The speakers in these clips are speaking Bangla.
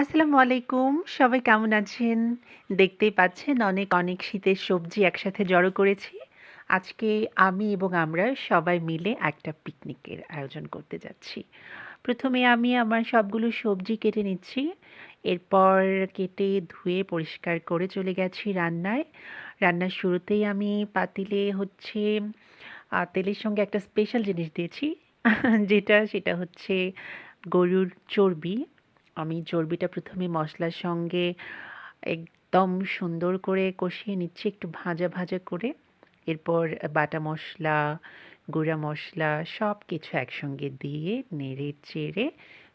আসসালামু আলাইকুম। সবাই কেমন আছেন? দেখতেই পাচ্ছেন অনেক, অনেক শীতের সবজি একসাথে জড়ো করেছি। আজকে আমি এবং আমরা সবাই মিলে একটা পিকনিকের আয়োজন করতে যাচ্ছি। প্রথমে আমি আমার সবগুলো সবজি কেটে নিচ্ছি। এরপর কেটে ধুয়ে পরিষ্কার করে চলে গেছি রান্নায়। রান্নার শুরুতেই আমি পাতিলে হচ্ছে তেলের সঙ্গে একটা স্পেশাল জিনিস দিয়েছি। যেটা সেটা হচ্ছে গরুর চর্বি। আমি চর্বিটা প্রথমে মশলার সঙ্গে একদম সুন্দর করে কষিয়ে নিচ্ছি একটু ভাজা, ভাজা করে। এরপর বাটা মশলা গুঁড়া মশলা সব কিছু একসঙ্গে দিয়ে নেড়ে-চেড়ে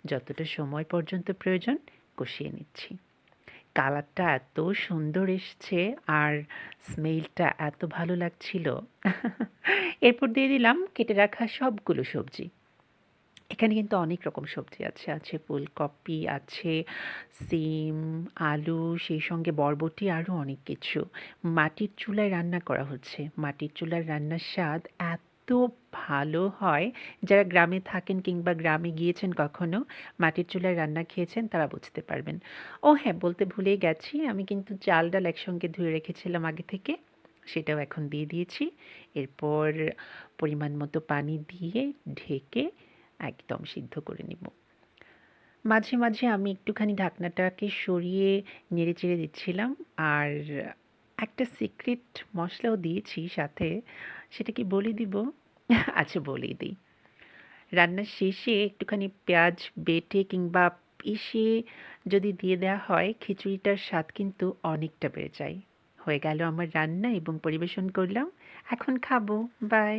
যতটা সময় পর্যন্ত প্রয়োজন কষিয়ে নিচ্ছি। কালারটা এত সুন্দর এসছে আর স্মেলটা এত ভালো লাগছিল। এরপর দিয়ে দিলাম কেটে রাখা সবগুলো সবজি। এখানে কিন্তু অনেক রকম সবজি আছে। আছে ফুলকপি, আছে সিম, আলু, সেই সঙ্গে বরবটি আরও অনেক কিছু। মাটির চুলায় রান্না করা হচ্ছে। মাটির চুলার রান্নার স্বাদ এত ভালো হয়, যারা গ্রামে থাকেন কিংবা গ্রামে গিয়েছেন কখনো, মাটির চুলায় রান্না খেয়েছেন তারা বুঝতে পারবেন। ও হ্যাঁ, বলতে ভুলেই গেছি আমি কিন্তু চাল-ডাল একসঙ্গে ধুয়ে রেখেছিলাম আগে থেকে। সেটাও এখন দিয়ে দিয়েছি। এরপর পরিমাণ মতো পানি দিয়ে ঢেকে একদম সিদ্ধ করে নিব। মাঝে, মাঝে আমি একটুখানি ঢাকনাটাকে সরিয়ে নেড়ে-চেড়ে দিচ্ছিলাম। আর একটা সিক্রেট মশলাও দিয়েছি সাথে। সেটা কি বলে দিব? আচ্ছা বলেই দিই রান্নার শেষে একটুখানি পেঁয়াজ বেটে কিংবা পিষে যদি দিয়ে দেওয়া হয়, খিচুড়িটার স্বাদ কিন্তু অনেকটা বেড়ে যায়। হয়ে গেল আমার রান্না এবং পরিবেশন করলাম। এখন খাব। বাই।